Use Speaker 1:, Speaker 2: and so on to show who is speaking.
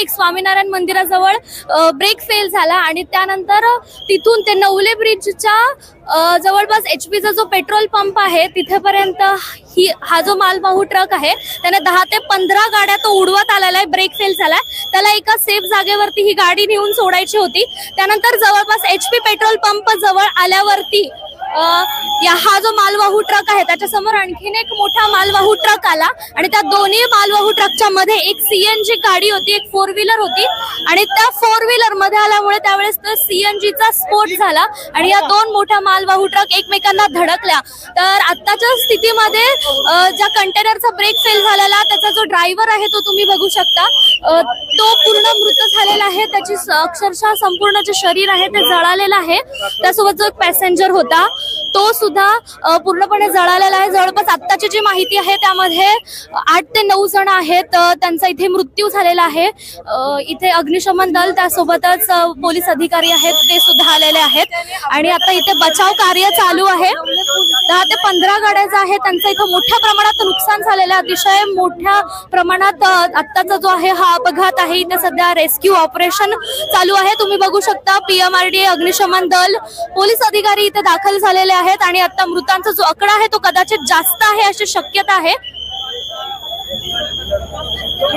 Speaker 1: Break Swaminarayan मंदिराजवळ brake fail झाला आणि त्यानंतर तिथून ते नवले ब्रिजच्या जवळपास एच पीचा जो पेट्रोल पंप आहे तिथेपर्यंत ही हा जो मालवाहू ट्रक आहे त्याने दहा ते पंधरा गाड्या तो उडवत आलेला आहे ब्रेक फेल झालाय. त्याला एका सेफ जागेवरती ही गाडी नेऊन सोडायची होती. त्यानंतर जवळपास एच पी पेट्रोल पंप जवळ आल्यावरती या हा जो मालवाहू ट्रक आहे त्याच्यासमोर आणखीन एक मोठा मालवाहू ट्रक आला आणि त्या दोन्ही मालवाहू ट्रकच्या मध्ये एक सीएनजी गाडी होती एक फोर व्हीलर होती. आणि त्या फोर व्हीलरमध्ये आल्यामुळे त्यावेळेस सीएनजीचा स्फोट झाला आणि या दोन मोठ्या मालवाहू ट्रक एकमेकांना धडकल्या. तर आत्ताच्या स्थितीमध्ये ज्या कंटेनरचा ब्रेक फेल झालेला त्याचा जो ड्रायव्हर आहे तो तुम्ही बघू शकता. तो पूर्ण मृत झालेला आहे. त्याची अक्षरशः संपूर्ण जे शरीर आहे ते जळालेलं आहे. त्यासोबत जो एक पॅसेंजर होता तो सुद्धा पूर्णपणे जळालेला आहे. जवळपास आत्ताची जी माहिती आहे त्यामध्ये आठ ते नऊ जण आहेत त्यांचा इथे मृत्यू झालेला आहे. इथे अग्निशमन दल त्यासोबतच पोलीस अधिकारी आहेत ते सुद्धा आलेले आहेत. आणि आता इथे बचाव कार्य चालू आहे. दहा ते पंधरा गाड्या ज्या आहेत त्यांचं इथं मोठ्या प्रमाणात नुकसान झालेलं आहे. अतिशय मोठ्या प्रमाणात आत्ताचा जो आहे हा अपघात आहे. इथे सध्या रेस्क्यू ऑपरेशन चालू आहे. तुम्ही बघू शकता पीएमआरडी अग्निशमन दल पोलीस अधिकारी इथे दाखल झालेले आहेत आणि आता मृतांचा जो आकडा आहे तो कदाचित जास्त आहे अशी शक्यता आहे.